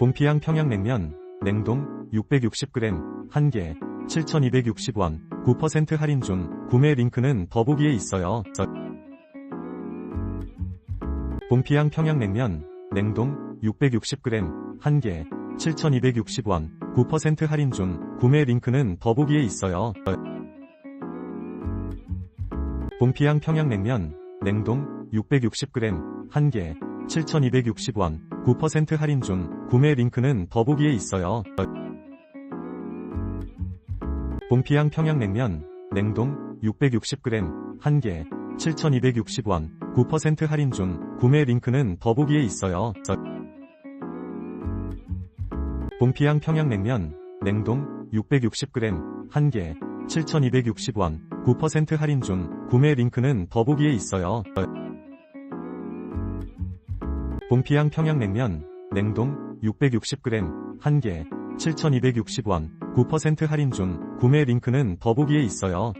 봄피향 평양냉면, 냉동, 660g, 1개, 7,260원, 9% 할인 중, 구매 링크는 더보기에 있어요. 봄피향 평양냉면, 냉동, 660g, 1개, 7,260원, 9% 할인 중, 구매 링크는 더보기에 있어요. 봄피향 평양냉면, 냉동, 660g, 1개, 7,260원, 9% 할인 중, 구매 링크는 더보기에 있어요. 봄피향 평양냉면, 냉동, 660g, 1개, 7,260원, 9% 할인 중, 구매 링크는 더보기에 있어요. 봄피향 평양냉면, 냉동, 660g, 1개, 7,260원, 9% 할인 중, 구매 링크는 더보기에 있어요. 봄피향 평양냉면, 냉동, 660g, 1개, 7,260원, 9% 할인 중, 구매 링크는 더보기에 있어요.